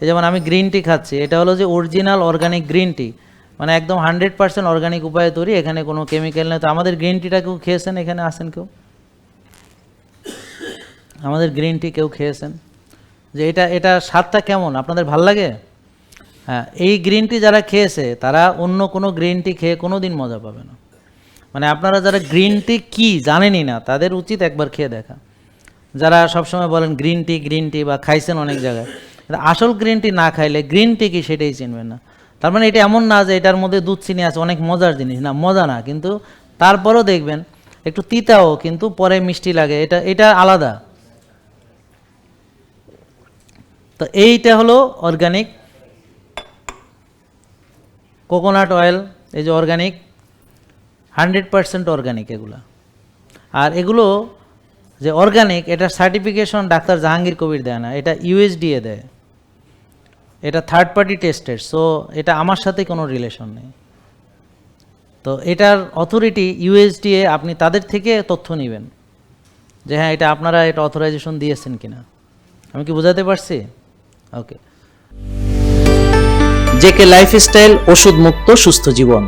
এই যেমন আমি গ্রিন টি খাচ্ছি, এটা হলো যে অরিজিনাল অর্গানিক গ্রিন টি মানে একদম হান্ড্রেড পার্সেন্ট অর্গানিক উপায়ে তৈরি, এখানে কোনো কেমিক্যাল নেই। তো আমাদের গ্রিন টিটা কেউ খেয়েছেন এখানে? আসেন কেউ? আমাদের গ্রিন টি কেউ খেয়েছেন? যে এটা এটা স্বাদটা কেমন? আপনাদের ভালো লাগে? হ্যাঁ এই গ্রিন টি যারা খেয়েছে, তারা অন্য কোনো গ্রিন টি খেয়ে কোনো দিন মজা পাবে না। মানে আপনারা যারা গ্রিন টি কী জানেনই না, তাদের উচিত একবার খেয়ে দেখা। যারা সবসময় বলেন গ্রিন টি গ্রিন টি বা খাইছেন অনেক জায়গায় আসল গ্রিন টি না খাইলে গ্রিন টি কি সেটাই চিনবেন না। তার মানে এটা এমন না যে এটার মধ্যে দুধ চিনি আছে, অনেক মজার জিনিস। না, মজা না, কিন্তু তারপরেও দেখবেন একটু তিতাও কিন্তু পরে মিষ্টি লাগে, এটা এটা আলাদা। তো এইটা হলো অর্গানিক কোকোনাট অয়েল এই যে অর্গানিক হান্ড্রেড পারসেন্ট অর্গানিক এগুলো। আর এগুলো যে অর্গানিক এটা সার্টিফিকেশন ডাক্তার জাহাঙ্গীর কবির দেয় না, এটা ইউএসডিএ দেয়। এটা থার্ড পার্টি টেস্টের সো এটা আমার সাথে কোনো রিলেশন নেই। তো এটার অথরিটি ইউএসডিএ আপনি তাদের থেকে তথ্য নেবেন যে হ্যাঁ এটা আপনারা এটা অথরাইজেশন দিয়েছেন কিনা। আমি কি বোঝাতে পারছি? ওকে জেকে লাইফস্টাইল ওষুধ মুক্ত সুস্থ জীবন।